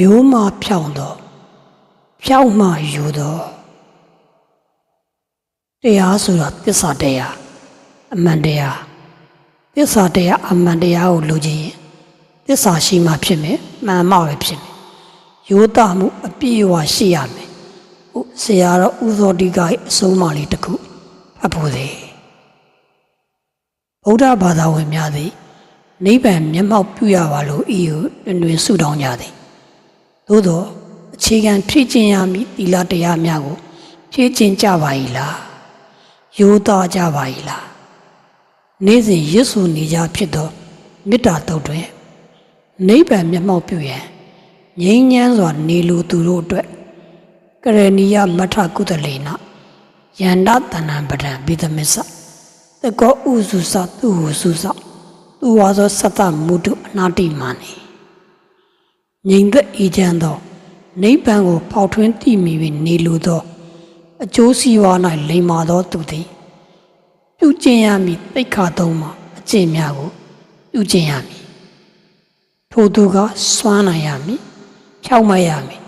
ရိုးမှဖြောင်းတော့ဖြောင်းမှယူတော့တရားဆိုတာသစ္စာတရားအမှန်တရားသစ္စာတရားအမှန်တရားကိုလိုချင်ရင်သစ္စာရှိမှဖြစ်မယ်မှန်မှပဲဖြစ်မယ်ရိုးသားမှုအပြည့်အဝရှိရမယ်ဟုတ်ဆရာတော်ဥသောတိကရဲ့အဆုံးအမလေးတစ်ခုဖတ်ဖို့သေးဗုဒ္ဓဘာသာဝင်များသည်နိဗ္ဗာန်မျက်မှောက်ပြုရပါလို့ဤကိုတွင်တွင်ဆုတောင်းကြသည် သို့သောအခြေခံဖြည့်ကျင့်ရမည့်သီလတရားများကိုဖြည့်ကျင့်ကြပါ၏လားရိုးသားကြပါ၏လားနေ့စဉ်ရစ်ဆူနေကြဖြစ်သောမေတ္တာတုတ်တွင်နိဗ္ဗာန်မျက်မှောက်ပြုရန်ငြိမ်းချမ်းစွာနေလိုသူတို့အတွက်ကရဏီယမထကုသလေနယန္တတဏံပဒံဘိသမစ္ဆတကောဥစုစသူဟုစုစသူဝါသောသတ္တမုတုအနာတိမာနေ ငြိမ်သက်အေးချမ်းသောနိဗ္ဗာန်ကိုပေါထွင်းတည်မိ၍နေလိုသော အကျိုးစီးပွား၌လိမ္မာသောသူသည်ပြုကျင့်ရမည်တိတ်ခါသုံးမှာအကျင့်များကိုပြုကျင့်ရမည်ထိုသူကစွမ်းနိုင်ရမည်ဖြောက်မတ်ရမည်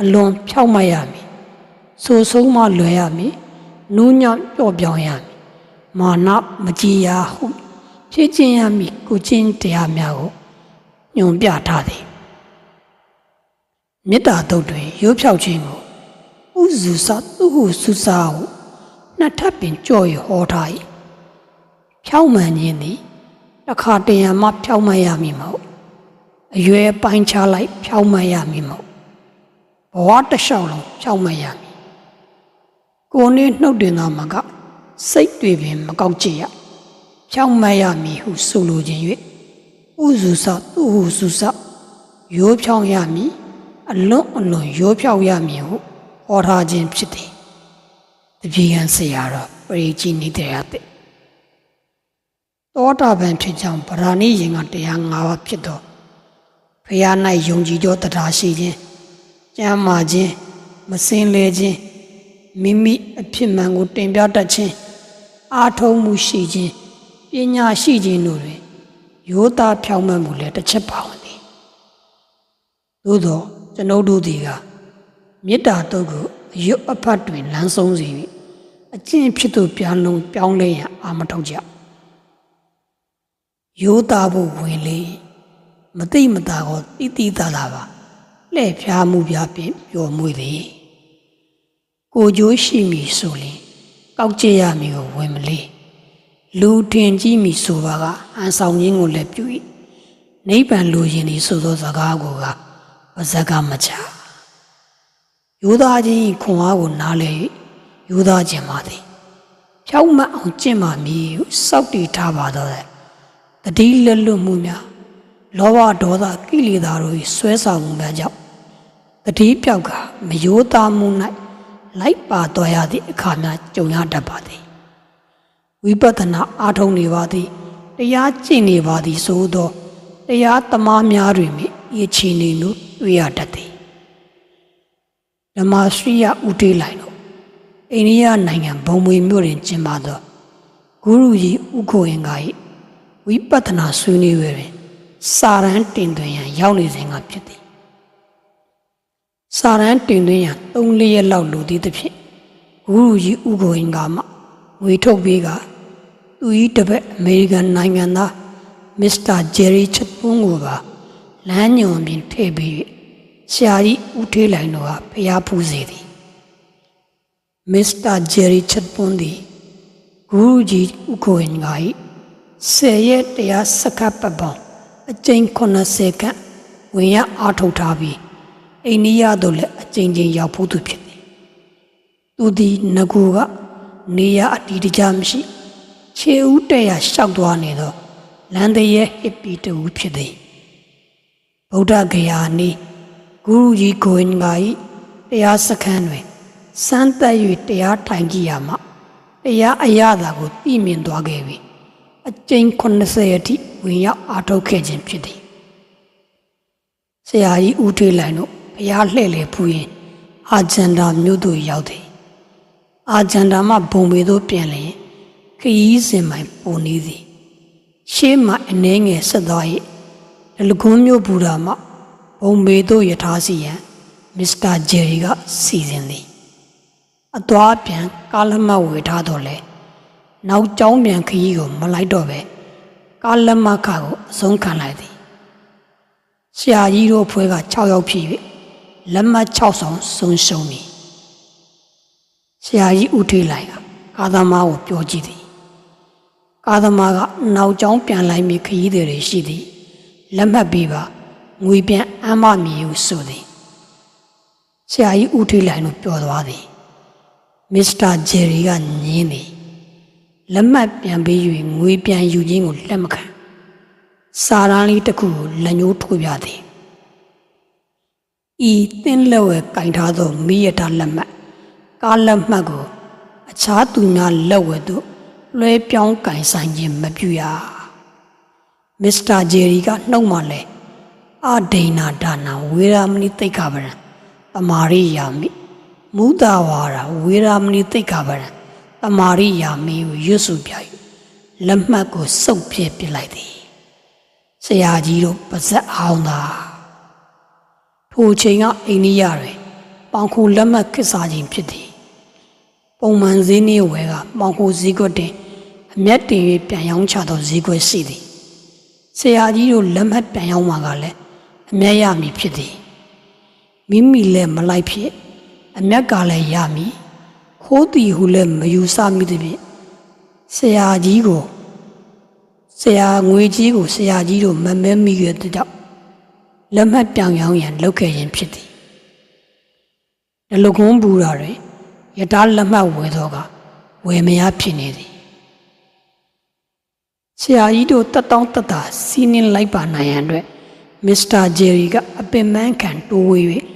အလွန်ဖြောက်မတ်ရမည်ဆိုဆုံးမလွယ်ရမည်နူးညံ့ပျော့ပြောင်းရမည်မာနမကြည်ရာဟုဖြည့်ကျင့်ရမည်ကိုကျင့်တရားများကိုညွန်ပြထားသည် မေတ္တာတုတ်တွင်ရိုးဖြောက်ခြင်းကိုဥစုစသူဟုစုစာဟုနှစ်ထပ်ပင်ကြော့ရဟောထား၏ဖြောက်မှန်ခြင်းသည်တစ်ခါတရံမှဖြောက်မှန်ရမည်မဟုတ်အရွယ်ပိုင်းခြားလိုက်ဖြောက်မှန်ရမည်မဟုတ်ဘဝတစ်လျှောက်လုံးဖြောက်မှန်ရမည်ကိုယ်နှင့်နှုတ်တင်သောမှာကစိတ်တွေပင်မကောက်ကြည့်ရဖြောက်မှန်ရမည်ဟုဆိုလိုခြင်း၍ဥစုစသူဟုစုစရိုးဖြောင်းရမည် အလွန်အလွန်ရိုးဖြောက်ရမည်ဟုဟောထားခြင်းဖြစ်သည်တပြေကံဆရာတော်ပရိကြီးနေတရားတဲ့တောတာပန်ဖြစ်ကြောင်းဗราဏိရင်ကတရား၅ပါးဖြစ်သောဖရာ၌ယုံကြည်သောတရားရှိခြင်းကြမ်းမာခြင်းမစင်လေခြင်းမိမိအဖြစ်မှန်ကိုတင်ပြတတ်ခြင်းအာထုံးမှုရှိခြင်းပညာရှိခြင်းတို့တွင်ရိုးသားဖြောင့်မတ်မှုလည်းတစ်ချက်ပါဝင်သည်သို့သော ကျွန်ုပ်တို့သည်ကမေတ္တာတုတ်ကိုအယုတ်အဖတ်တွင်လမ်းဆုံးစေ၍အကျင့်ဖြစ်သို့ပြောင်းလုံးပြောင်းလဲရန်အာမထုတ်ကြရိုးသားဖို့ဝင်လေမသိမသာကိုတိတိသာသာပါလှဲ့ဖျားမှုပြဖြင့်ပျော်မွေ့သည်ကိုကြိုးရှိမည်ဆိုရင်ကောက်ကြရမည်ကိုဝင်မလေးလူထင်ကြည့်မည်ဆိုပါကအန်ဆောင်ခြင်းကိုလည်းပြု၏နိဗ္ဗာန်လိုချင်သည်ဆိုသောစကားကိုက ပါဇက်ကမချယူသားချင်းဤခွန်အားကိုနားလဲ၍ယူသားခြင်းပါသည်ဖြောက်မတ်အောင်ကျင့်ပါမည်ဟုစောက်တည်ထားပါတော့တယ်တတိလက်လွတ်မှုများလောဘဒေါသကိလေသာတို့၏ဆွဲဆောင်မှုများကြောင့်တတိပြောက်ကမယိုးသားမှု၌လိုက်ပါတော်ရသည့်အခါများကြုံရတတ်ပါသည်ဝိပဿနာအားထုတ်နေပါသည်တရားကျင့်နေပါသည်ဆိုသောတရားသမားများတွင်မြဤအခြေအနေကို တွေ့ရတတ်သည်ဓမ္မစရိယဥတေးလိုက်တော့အိန္ဒိယနိုင်ငံဘုံမွေမြို့တွင်ကျင်းပသောဂုရုကြီးဥခိုရင်က၏ဝိပဿနာဆွေးနွေးပွဲတွင်စာရန်တင်သွင်းရန်ရောက်နေစဉ်ကဖြစ်သည်စာရန်တင်သွင်းရန်၃-၄ရက်လောက်လိုသည်သဖြင့်ဂုရုကြီးဥခိုရင်ကမှငွေထုတ်ပေးကသူ၏တပည့်အမေရိကန်နိုင်ငံသားမစ္စတာဂျယ်ရီချက်ပွန်းကိုပါ လမ်းညွန်ပြင်ထည့်ပြီးဆရာကြီးဦးထေးလိုင်တို့ကဖျားဖူးစေသည်မစ္စတာဂျယ်ရီချက်ပွန်းသည်ဂူရူကြီးဦးကိုရင်က၏ဆယ်ရက်တရားစက္ကပ်ပပောင်အကျဉ်း80ခန့်ဝင်ရအားထုတ်ထားပြီးအိန္ဒိယသို့လည်းအကျဉ်းချင်းရောက်ဖို့သူဖြစ်သည်သူသည်ငကူကနေရအတီးတကြမရှိခြေဦးတက်ရရှောက်သွားနေသောလန်တရဲဟစ်ပီတူဖြစ်သည် ဗုဒ္ဓဂယာနီဂုရုကြီးကိုင်ငါ၏တရားစခန်းတွင်စမ်းသက်၍တရားထိုင်ကြည့်ရမှတရားအရသာကိုသိမြင်သွားခဲ့ပြီအကျဉ်း80အထိဝင်ရောက်အားထုတ်ခဲ့ခြင်းဖြစ်သည်ဆရာကြီးဦးထေးလိုင်တို့ဘုရားလှည့်လေဖူးရင်အာဂျန်ဒါမြို့သို့ရောက်သည်အာဂျန်ဒါမှဘုံပေသို့ပြန်လျင်ခရီးစဉ်မှပုံနေသည်ရှေးမှာအနှဲငယ်ဆက်သွား၏ ဒလကွန်းမျိုးဘူရာမှဘုံမေတို့ယထာစီယံမစ္စတာဂျယ်ရီကစီစဉ်သည်အသွားပြန်ကားလက်မှတ်ဝေထားတော့လဲနောက်ကျောင်းပြန်ခရီးကိုမလိုက်တော့ပဲကားလက်မှတ်ခါကိုအဆုံးခံလိုက်သည်ဆရာကြီးတို့ဖွဲက6ယောက်ဖြစ်၍လက်မှတ်6ဆောင်ဆုံးရှုံးပြီဆရာကြီးဦးထေးလိုက်ကကာသမားကိုပြောကြည့်သည်ကာသမားကနောက်ကျောင်းပြန်လိုက်မိခရီးတွေရှိသည် လက်မှတ်ပေးပါငွေပြန်အမ်းမမီဟုဆိုသည်ဆရာကြီးဦးထေးလိုင်တို့ပြောသွားသည်မစ္စတာဂျယ်ရီကညင်းသည်လက်မှတ်ပြန်ပေး၍ငွေပြန်ယူခြင်းကိုလက်မခံစာရန်လေးတစ်ခုကိုလက်ညှိုးထိုးပြသည်ဤတင်းလက်ဝဲကင်ထားသောမိရတာလက်မှတ်ကားလက်မှတ်ကို အခြားသူများလက်ဝဲသို့လွှဲပြောင်းကင်ဆိုင်ခြင်းမပြုရ မစ္စတာဂျယ်ရီကနှုတ်မှလဲအဒိနာဒါနာဝေရာမဏိတိတ်ခါပရံတမာရိယာမိမူတာဝါရာဝေရာမဏိတိတ်ခါပရံတမာရိယာမိကိုရွတ်စုပြ၍လက်မှတ်ကိုစုပ်ပြစ်ပစ်လိုက်သည်ဆရာကြီးတို့ပါဇက်အောင်သာထိုချိန်ကအိန္ဒိယတွင်ပေါင်ခုလက်မှတ်ခစ်စားခြင်းဖြစ်သည်ပုံမှန်ဈေးနှင်းဝယ်ကမောင်ကိုဈေးကွက်တင်အမျက်တင်၍ပြန်ရောင်းချသောဈေးကွက်ရှိသည် ဆရာကြီးတို့လက်မှတ်ပြန်ရောင်းမှာကလည်းအမျက်ရမည်ဖြစ်သည်မိမိလည်းမလိုက်ဖြစ်အမျက်ကလည်းရမည်ခိုးတီဟုလည်းမယူဆမိသည်ဖြင့်ဆရာကြီးကိုဆရာငွေကြီးကိုဆရာကြီးတို့မမဲမိရတဲ့ကြောင့်လက်မှတ်ပြောင်ရောင်းရန်လုပ်ခဲ့ခြင်းဖြစ်သည်ဒလကွန်ပူရာတွင်ယတာလက်မှတ်ဝယ်တော့ကဝယ်မရဖြစ်နေသည် ဆရာကြီးတို့တက်တောင်းတက်တာစီးနင်းလိုက်ပါနိုင်ရန်အတွက်မစ္စတာဂျယ်ရီကအပင်ပန်းခံတိုးဝေး၍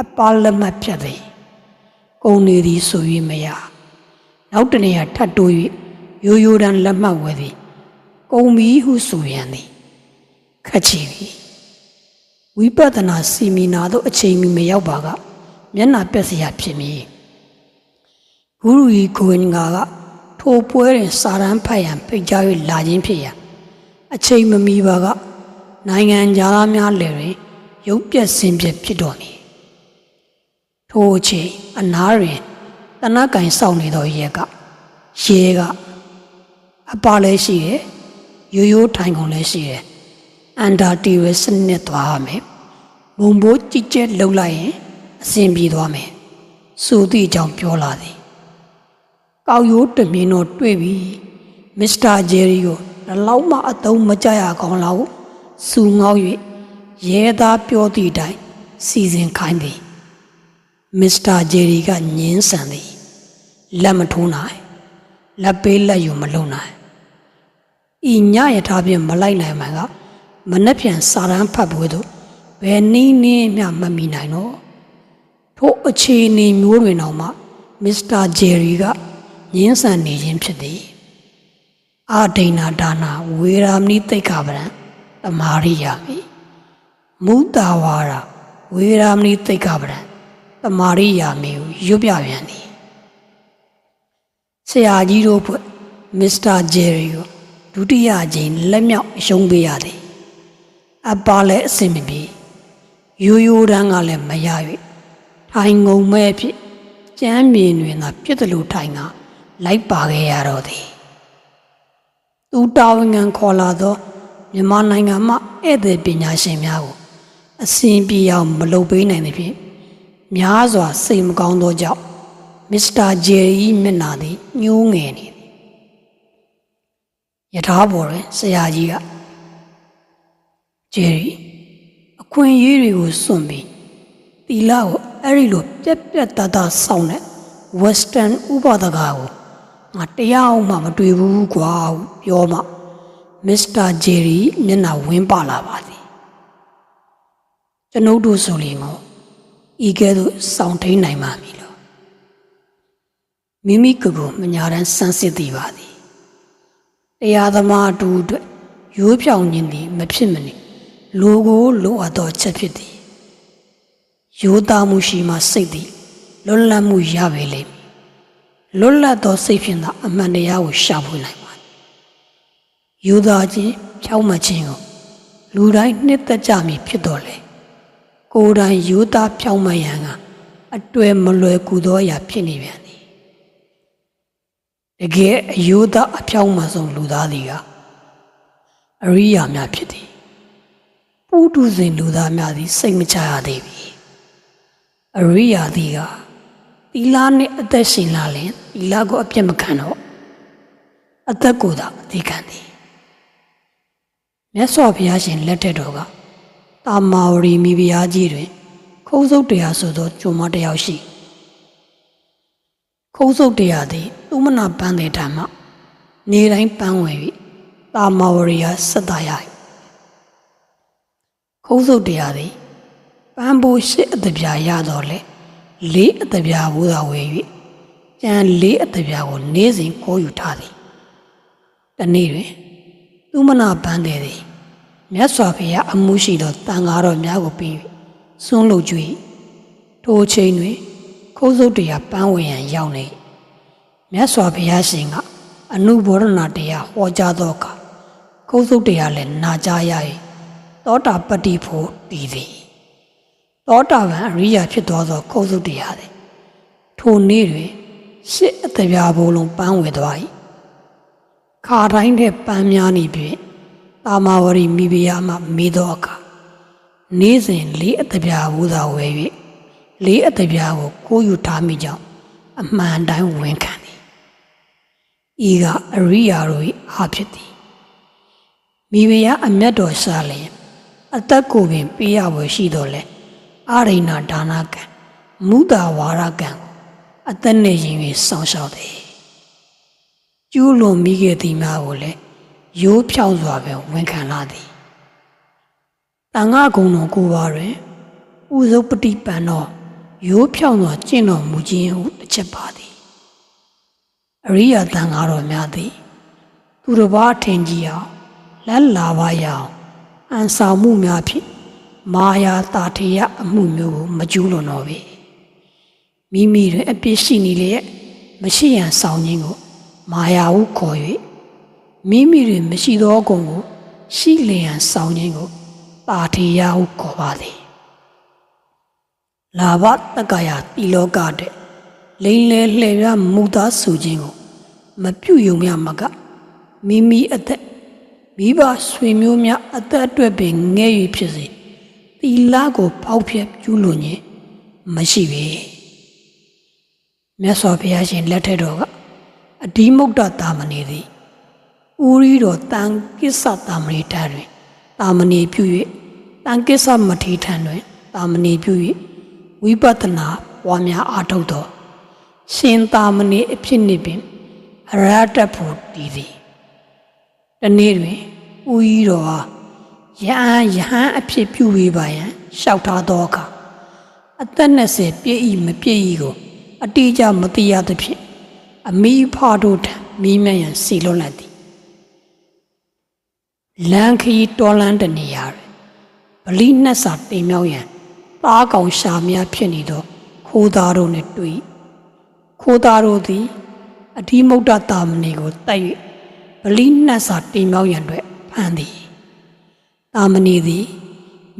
အပါလက်မှတ်ဖြတ်သည်ကုန်နေသည်ဆို၍မရနောက်တနေ့ကထပ်တိုး၍ရိုးရိုးတန်းလက်မှတ်ဝယ်သည်ကုန်ပြီဟုဆိုရန်သည်ခက်ချီပြီဝိပဿနာစီမီနာတို့အချိန်မီမရောက်ပါကမျက်နာပက်စရာဖြစ်မည်ဂုရုကြီးကိုဝင်ငါက ထိုပွဲတွင်စာရန်ဖတ်ရန်ဖိတ်ကြား၍လာခြင်းဖြစ်ရာအချိန်မမီပါကနိုင်ငံသားများလည်းတွင်ရုပ်ပြက်စင်ပြက်ဖြစ်တော်မူထိုအချိန်အနားတွင်တနက်ကင်စောင့်နေသောရဲကရဲကအပါလည်းရှိတယ်ရိုးရိုးထိုင်ကုန်လည်းရှိတယ်အန်ဒါတီရစနစ်သွားရမယ်ဘုံဘိုးကြည့်ကျက်လှုပ်လိုက်ရင်အဆင်ပြေသွားမယ်ဆိုသည့်အကြောင်းပြောလာသည် ကောက်ရိုးတမင်းတော့တွေ့ပြီမစ္စတာဂျယ်ရီကိုဒီလောက်မှအသုံးမကျရကောင်းလောက်စူငေါက်၍ရဲသားပြောသည့်အတိုင်းစီစဉ်ခိုင်းသည်မစ္စတာဂျယ်ရီကညင်းဆန်သည်လက်မထိုးနိုင်လက်ပေးလက်ယူမလုံနိုင်ဤညရထားဖြင့်မလိုက်နိုင်မှန်ကမနှက်ပြန်စာရန်ဖတ်ပွဲသို့ဘယ်နည်းနည်းမျှမမီနိုင်တော့ထို့အခြေအနေမျိုးတွင်တော့မှမစ္စတာဂျယ်ရီက ငင်းဆန်နေခြင်းဖြစ်သည်အာဒိနာဒါနာဝေရာမဏိတိတ်ခဗရံတမာရိယာမိမုတာဝါရာဝေရာမဏိတိတ်ခဗရံတမာရိယာမိကိုရွတ်ပြပြန်သည်ဆရာကြီးတို့ဖွဲ့မစ္စတာဂျယ်ရီကိုဒုတိယကြိမ်လက်မြောက်ရှုံးပေးရသည်အပါလည်းအဆင်မပြေရိုးရိုးတန်းကလည်းမရ၍ထိုင်ငုံမဲ့ဖြစ်ကျမ်းမြေတွင်သာပြစ်တယ်လို့ထိုင်က လိုက်ပါခဲ့ရတော့သည်သူတာဝန်ခံခေါ်လာသောမြန်မာနိုင်ငံမှဧည့်သည်ပညာရှင်များကိုအစဉ်ပြေအောင်မလုပ်ပေးနိုင်သဖြင့်များစွာစိတ်မကောင်းသောကြောင့်မစ္စတာဂျယ်ရီမျက်နှာသည်ညှိုးငယ်နေသည်ယထာဘော်တွင်ဆရာကြီးကဂျယ်ရီအခွင့်အရေးတွေကိုစွန့်ပြီးတီလာကိုအဲ့ဒီလိုပြက်ပြက်တတဆောင်းတဲ့ western ဥပဒကာကို ငါတရားအောင်မှမတွေ့ဘူးကွာပြောမှမစ္စတာဂျယ်ရီမျက်နှာဝင်းပါလာပါသည်ကျွန်ုပ်တို့ဆိုရင်ကိုဤကဲ့သို့စောင့်ထိန်နိုင်ပါမည်လို့မိမိကိုယ်ကိုမညာတမ်းစမ်းစစ်သည်ပါသည်တရားသမားတူအတွက်ရိုးဖြောင်ခြင်းသည်မဖြစ်မနေလူကိုလိုအပ်သောချက်ဖြစ်သည်ရိုးသားမှုရှိမှစိတ်သည်လွတ်လပ်မှုရပေလိမ့်မည် လွတ်လပ်သောစိတ်ဖြင့်သာအမှန်တရားကိုရှာဖွေနိုင်ပါသည်ရိုးသားခြင်းဖြောင့်မတ်ခြင်းကိုလူတိုင်းနှစ်သက်ကြမည်ဖြစ်တော်လေကိုယ်တိုင်ယူသားဖြောင်းမရန်ကအတွေ့မလွယ်ကူသောအရာဖြစ်နေပြန်သည်တကယ်အယူသားအဖြောင်းမှဆုံးလူသားသည်ကအရိယာများဖြစ်သည်ပုထုဇဉ်လူသားများသည်စိတ်မချရသေးပြီအရိယာသည်က သီလနှင့်အသက်ရှင်လာလင်သီလကိုအပြစ်မခံတော့အသက်ကိုသာအသေးခံသည်မြတ်စွာဘုရားရှင်လက်ထက်တော်ကတာမာဝရီမိဖုရားကြီးတွင် ခုံးစုပ်တရားဆိုသောကျုံမတစ်ယောက်ရှိခုံးစုပ်တရားသည်သူမနာပန်းတဲ့ဓမ္မနေတိုင်းပန်းဝင်၍တာမာဝရီဟာဆက်သားရ၏ခုံးစုပ်တရားသည်ပန်းဖို့ရှစ်အတပြာရတော့လေ လေးအတပြာဘိုးသာဝယ်၍ကြံလေးအတပြာကိုနေစဉ်ကိုယူထားသည်တနေ့တွင်သူမနာပန်းတဲ့သည်မြတ်စွာဘုရားအမှုရှိသောတန်ဃာတော်များကိုပြီး၍စွန့်လို့ကြွေထိုအချိန်တွင်ခိုးစုပ်တရားပန်းဝင်ရန်ရောက်နေမြတ်စွာဘုရားရှင်ကအနုဘောရဏတရားဟောကြားသောအခါခိုးစုပ်တရားလည်းနာကြားရ၏သောတာပတ္တိဖို့တည်သည် သောတာပန်အရိယာဖြစ်သောသောခိုးစုပ်တရားသည်ထိုနေ့တွင်ရှစ်အတပြာဘိုးလုံးပန်းဝယ်သွား၏ခါတိုင်းတဲ့ပန်းများနေပြီတာမာဝရီမိဖုရားမှမေးသောအခါနေ့စဉ်လေးအတပြာဘိုးသာဝယ်၍လေးအတပြာကိုကိုးယူထားမိကြောင်းအမှန်တိုင်းဝန်ခံသည်ဤကအရိယာတို့၏အားဖြစ်သည်မိဖုရားအမျက်တော်ရှာလျင်အသက်ကိုပင်ပေးရဝယ်ရှိတော်လဲ အာရိဏဒါနကံမုဒ္ဒဝါရကံကိုအသက်နဲ့ရင်၍စောင့်ရှောက်သည်ကျူးလွန်မိခဲ့သည်များကိုလည်းရိုးဖြောင်းစွာပဲဝန်ခံလာသည်တန်ခါကုံတော်ကိုပါတွင်ဥဇုပတိပန်တော်ရိုးဖြောင်းစွာကျင့်တော်မူခြင်းဟုတစ်ချက်ပါသည်အရိယာတန်ခါတော်များသည် သူတစ်ပါးထင်ကြီးအောင်လက်လာပါရအောင်အန်ဆောင်မှုများဖြင့် မာယာတာထေယအမှုမျိုးကိုမကျူးလွန်တော့ပေမိမိတွင်အပြစ်ရှိနေလျက်မရှိရန်ဆောင်ခြင်းကိုမာယာဟုခေါ်၍မိမိတွင်မရှိသောဂုဏ်ကို ရှိလျင်ဆောင်ခြင်းကိုတာထေယဟုခေါ်ပါသည်လာဘတက္ကရာတိလောကတဲ့လိန်လေလှည့်ပြမူသားဆူခြင်းကို မပြုတ်ယုံမြမကမိမိအသက်မိဘဆွေမျိုးများအသက်အတွက်ပင်ငဲ့၍ဖြစ်စေ သီလကိုပေါက်ပြက်ကျူးလွန်ခြင်းမရှိပေမြတ်စွာဘုရားရှင်လက်ထက်တော်ကအဒီမုတ်တတာမဏေသည်ဥရီတော်တန်ကိစ္စတာမဏေထံတွင်တာမဏေပြု၍တန်ကိစ္စမထေထံတွင်တာမဏေပြု၍ဝိပဿနာပွားများအားထုတ်တော်ရှင်တာမဏေအဖြစ်နှင့်ပင်အရဟတဖို့တည်သည်တနေ့တွင်ဥရီတော်ဟာ ယဟန်ယဟန်အဖြစ်ပြုဝေးပါရန်လျှောက်ထားသောအခါအသက်20ပြည့်ဤမပြည့်ဤကို အတိအကျမသိရသဖြင့်အမိဖာတို့ထံမိမရန်စီလွတ်လိုက်သည်လန်ခီတော်လန်းတနေရာတွင်ဗလိနှက်စာတင်မြောက်ရန်သားကောင်ရှာများဖြစ်နေသောခိုးသားတို့နှင့်တွေ့ခိုးသားတို့သည်အဓိမုဒ္ဒတာမဏေကိုတိုက်၍ဗလိနှက်စာတင်မြောက်ရန်အတွက်ဖမ်းသည် တာမဏေသည်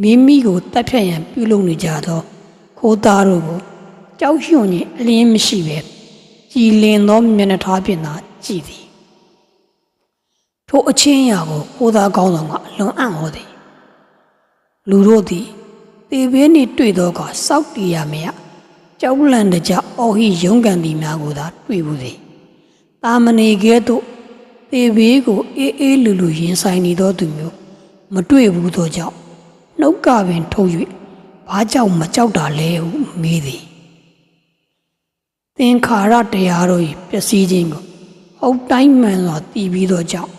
မိမိကိုတပ်ဖြတ်ရန်ပြုလုပ်နေကြသောခိုးသားတို့ကိုကြောက်ရွံ့ခြင်းအလင်းမရှိပဲကြည်လင်သောမျက်နှာထားဖြင့်သာကြည်သည်ထိုအချင်းအရာကိုခိုးသားကောင်းဆောင်ကအလွန်အံ့ဩသည်လူတို့သည်တေဘေးနှင့်တွေ့သောအခါစောက်တီရမယကြောက်လန့်တကြအော်ဟိရုန်းကန်သည်များကိုသာတွေ့ဘူးသည်တာမဏေကဲ့သို့တေဘေးကိုအေးအေးလူလူရင်ဆိုင်နေသောသူမျိုး မတွေ့ဘူးသောကြောင့်နှုတ်ကပင်ထုတ်၍ဘာကြောင့်မကြောက်တာလဲဟုမေးသည်သင်္ခါရတရားတို့၏ပျက်စီးခြင်းကိုဟုတ်တိုင်းမှန်စွာတည်ပြီးသောကြောင့်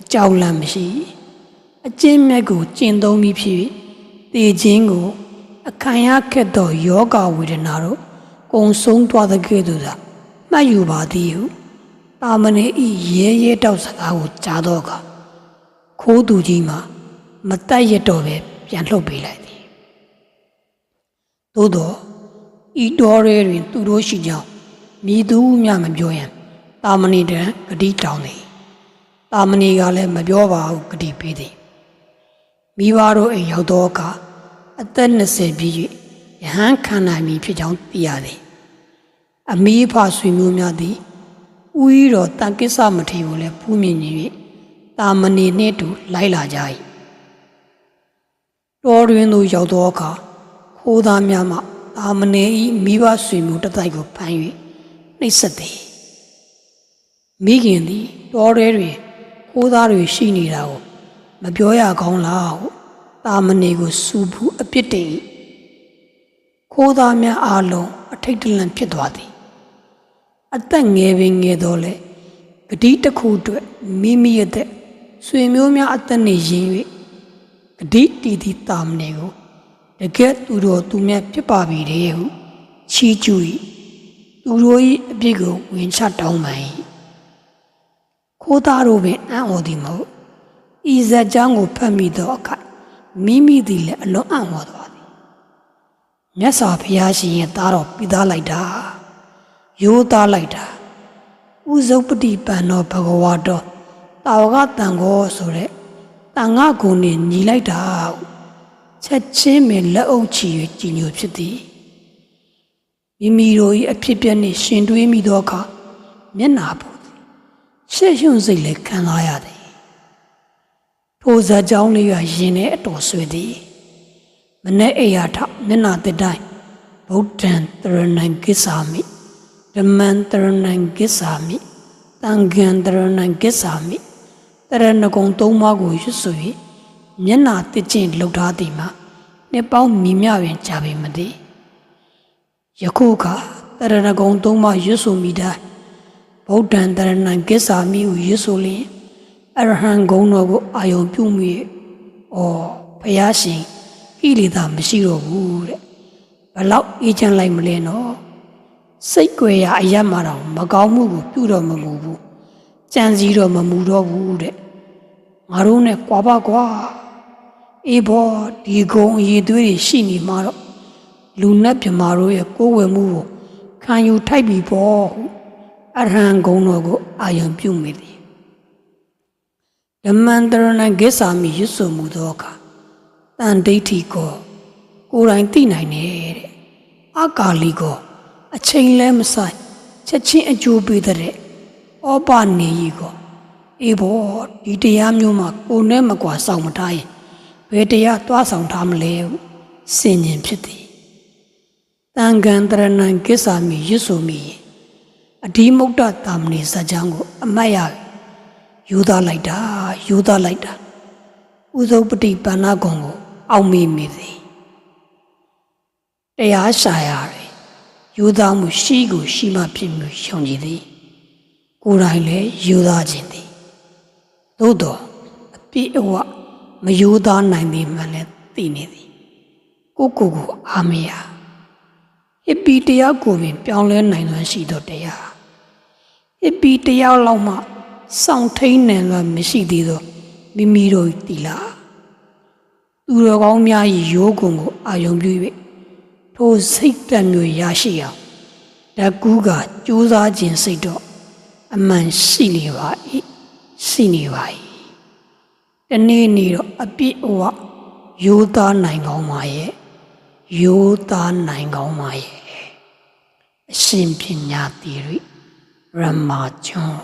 အကြောက်လန့်မရှိအကျင့်မြတ်ကိုကျင့်သုံးပြီးဖြစ်၍တည်ခြင်းကိုအခံရခက်သောယောဂဝေဒနာတို့ကုံဆုံးသွားတဲ့ကဲ့သို့သာမှတ်ယူပါသည်ဟုတာမဏေဤရဲရဲတောက်စကားကိုကြားတော့ကခိုးသူကြီးမှာ မတက်ရတော့ပဲပြန်လှုပ်ပေးလိုက်သည်သို့တော့ဤတော်ရဲတွင် သူတို့ရှိကြောင်းမြည်သူမျှမပြောရန်တာမဏေတံဂတိတောင်းသည်တာမဏေကလည်းမပြောပါဘူးဂတိပေးသည်မိဘတို့အိမ်ရောက်သောအခါအသက်20ပြည့်၍ယဟန်ခံနိုင်ပြီဖြစ်ကြောင်းသိရသည်အမီးဖဆွေမျိုးများသည်ဥဤတော်တန်ကိစ္စမထေကိုလည်းဖူးမြင်၍တာမဏေနှင့်တူလိုက်လာကြ၏ တော်တွင်သို့ရောက်သောအခါခိုးသားများမှတာမဏေ၏မိဘဆွေမျိုးတစ်တိုက်ကိုဖမ်း၍နှိပ်စက်သည်မိခင်သည်တော်ထဲတွင်ခိုးသားတွေရှိနေတာကိုမပြောရကောင်းလားဟုတာမဏေကိုစူဘူးအပြစ်တင်၏ခိုးသားများအားလုံးအထိတ်တလန့်ဖြစ်သွားသည်အသက်ငယ်ပင်ငယ်တော့လေဂတိတစ်ခုအတွက်မိမိရဲ့တဲ့ဆွေမျိုးများအသက်နေရင်၍ ဂတိတီတီတာမဏေကိုတကယ်သူတော်သူမြတ်ဖြစ်ပါပြီတဲ့ဟုချီးကျူး၏သူတို့၏အပြစ်ကိုဝင်ချတောင်းပန်၏ခိုးသားတို့ပင်အံ့ဩသည်မဟုတ်ဤဇက်ကြောင်းကိုဖတ်မိသောအခါမိမိသည်လည်းအလွန်အံ့ဩသွားသည်မြတ်စွာဘုရားရှင်ရဲ့သားတော်ပြီးသားလိုက်တာရိုးသားလိုက်တာဥဇုပတိပန်တော်ဘဂဝါတော်တာဝကတန်ကောဆိုတဲ့ တန်ငါကုံနဲ့ညီလိုက်တာဟုချက်ချင်းပင်လက်အုပ်ချီ၍ကြည်ညိုဖြစ်သည်မိမိတို့၏အဖြစ်ပြက်နှင့်ရှင်တွေးမိသောအခါမျက်နာပူသည်ရှက်ရွံ့စိတ်လည်းခံစားရသည်ထိုဇာကြောင်းလေးကရင်ထဲအတော်ဆွေသည်မနေ့အိယာထမျက်နာတစ်တိုင်းဗုဒ္ဓံတရဏံကိစ္ဆာမိဓမ္မံတရဏံကိစ္ဆာမိတံဃံတရဏံကိစ္ဆာမိ တရဏဂုံသုံးပါးကိုရွတ်ဆို၍မျက်နာတစ်ကျင့်လှုပ်ထားသည်မှာနှစ်ပေါင်းမြင်မြပင်ကြာပေမသည်ယခုကတရဏဂုံသုံးပါးရွတ်ဆိုမိတိုင်းဗုဒ္ဓံတရဏံကိစ္ဆာမိကိုရွတ်ဆိုလျင်အရဟံဂုံတော်ကိုအာယုံပြုမိ၍ဩဘုရားရှင်ကိလေသာမရှိတော့ဘူးတဲ့ဘလောက်အေးချမ်းလိုက်မလဲနော်စိတ်ကြွယ်ရအယက်မှာတော့မကောင်းမှုကိုပြုတော့မမူဘူး ကြံစည်တော့မမူတော့ဘူးတဲ့ငါတို့နဲ့ကြွားပါကွာအေးဘောဒီကုံအည်သွေးတွေရှိနေမှာတော့လူနဲ့ပြမာတို့ရဲ့ကိုယ်ဝယ်မှုကိုခံယူထိုက်ပြီပေါ့ဟုအရဟံဂုံတော်ကိုအာယုံပြုမိသည်ဓမ္မန္တရဏဂစ္ဆာမိရွတ်ဆိုမှုသောအခါတန်ဒိဋ္ဌိကိုကိုယ်တိုင်သိနိုင်တယ်တဲ့အကာလီကိုအချိန်လဲမဆိုင်ချက်ချင်းအကျိုးပေးတဲ့ ဩပနေကြီးကိုအေးဘောဒီတရားမျိုးမှာကိုနဲ့မကွာဆောင်မထားရင်ဘယ်တရားသွားဆောင်ထားမလဲဟုစင်ញင်ဖြစ်သည်တန်ခန္တရဏံကိစ္ဆာမိရွတ်ဆိုမိအဒီမုဒ္ဒတာမဏိဇာကြောင့်ကို အမတ်ရယူသားလိုက်တာယူသားလိုက်တာဥဇုပတိပဏ္ဏကုံကို အောက်မေ့မိသည်တရားရှာရတယ်ယူသားမှုရှိကိုရှိမှဖြစ်မှုရှောင်ကြည်သည် ကိုယ်တိုင်လည်းယူသားခြင်းသည်သို့တော့အပြည့်အဝမယူသားနိုင်သည်မှလည်းသိနေသည်ကိုကိုကိုအာမရဟစ်ပီတရားကိုပင်ပြောင်းလဲနိုင်လွန်းရှိသောတရားဟစ်ပီတရားလောက်မှစောင့်ထိန်နိုင်လွန်းမရှိသေးသောမိမိတို့တီလားသူတော်ကောင်းများ၏ရိုးကုံကိုအာယုံပြု၍ထိုစိတ်တံမျိုးရရှိအောင်တကူးကကြိုးစားခြင်းစိတ်တော့ အမှန်ရှိနေပါ၏ရှိနေပါ၏တနေ့နေ့တော့အပြည့်အဝရိုးသားနိုင်ကောင်းပါရဲ့ရိုးသားနိုင်ကောင်းပါရဲ့အရှင်ပညာတည်ရရမကျွန်း